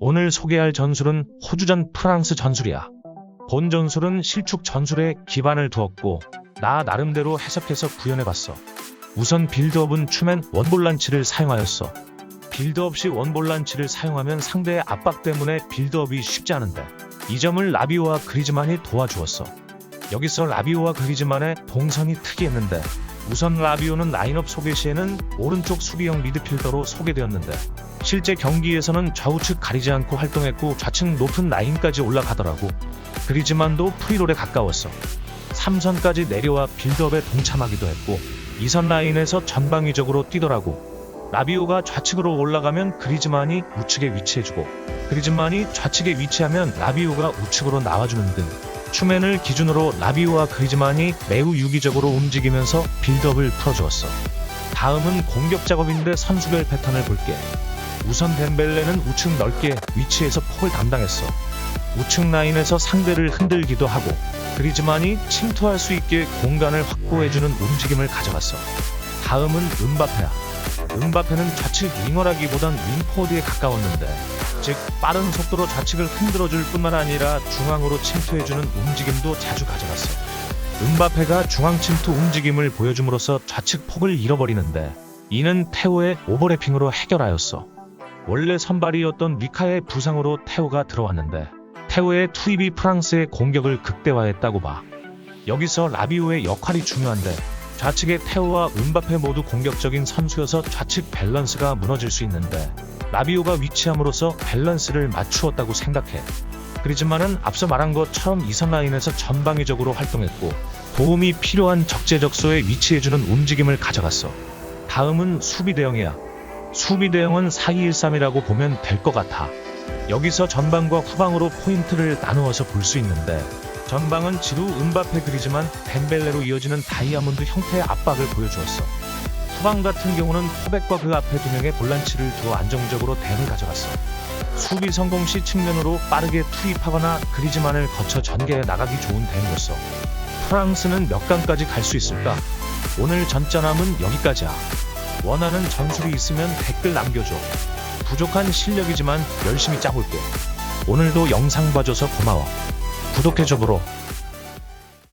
오늘 소개할 전술은 호주전 프랑스 전술이야. 본 전술은 실축 전술에 기반을 두었고 나 나름대로 해석해서 구현해봤어. 우선 빌드업은 추맨 원볼란치를 사용하였어. 빌드업 시 원볼란치를 사용하면 상대의 압박 때문에 빌드업이 쉽지 않은데 이 점을 라비오와 그리즈만이 도와주었어. 여기서 라비오와 그리즈만의 동선이 특이했는데 우선 라비오는 라인업 소개 시에는 오른쪽 수비형 미드필더로 소개되었는데 실제 경기에서는 좌우측 가리지 않고 활동했고 좌측 높은 라인까지 올라가더라고. 그리즈만도 프리롤에 가까웠어. 3선까지 내려와 빌드업에 동참하기도 했고 2선 라인에서 전방위적으로 뛰더라고. 라비오가 좌측으로 올라가면 그리즈만이 우측에 위치해주고 그리즈만이 좌측에 위치하면 라비오가 우측으로 나와주는 등 추맨을 기준으로 라비오와 그리즈만이 매우 유기적으로 움직이면서 빌드업을 풀어주었어. 다음은 공격 작업인데 선수별 패턴을 볼게. 우선 덴벨레는 우측 넓게 위치해서 폭을 담당했어. 우측 라인에서 상대를 흔들기도 하고 그리즈만이 침투할 수 있게 공간을 확보해주는 움직임을 가져갔어. 다음은 은바페야. 은바페는 좌측 윙어라기보단 윙포드에 가까웠는데 즉 빠른 속도로 좌측을 흔들어줄 뿐만 아니라 중앙으로 침투해주는 움직임도 자주 가져갔어. 은바페가 중앙 침투 움직임을 보여줌으로써 좌측 폭을 잃어버리는데 이는 테오의 오버래핑으로 해결하였어. 원래 선발이었던 미카의 부상으로 테오가 들어왔는데 테오의 투입이 프랑스의 공격을 극대화했다고 봐. 여기서 라비오의 역할이 중요한데 좌측의 테오와 은바페 모두 공격적인 선수여서 좌측 밸런스가 무너질 수 있는데 라비오가 위치함으로써 밸런스를 맞추었다고 생각해. 그리즈만은 앞서 말한 것처럼 이선 라인에서 전방위적으로 활동했고 도움이 필요한 적재적소에 위치해주는 움직임을 가져갔어. 다음은 수비 대형이야. 수비 대형은 4-2-1-3이라고 보면 될 것 같아. 여기서 전방과 후방으로 포인트를 나누어서 볼 수 있는데 전방은 지루 은바페 그리즈만 덴벨레로 이어지는 다이아몬드 형태의 압박을 보여주었어. 후방 같은 경우는 포백과 그 앞에 두 명의 볼란치를 두어 안정적으로 대를 가져갔어. 수비 성공 시 측면으로 빠르게 투입하거나 그리즈만을 거쳐 전개해 나가기 좋은 대응이었어. 프랑스는 몇 강까지 갈 수 있을까? 오늘 전짜남은 여기까지야. 원하는 전술이 있으면 댓글 남겨줘. 부족한 실력이지만 열심히 짜볼게. 오늘도 영상 봐줘서 고마워. 구독해줘 브로.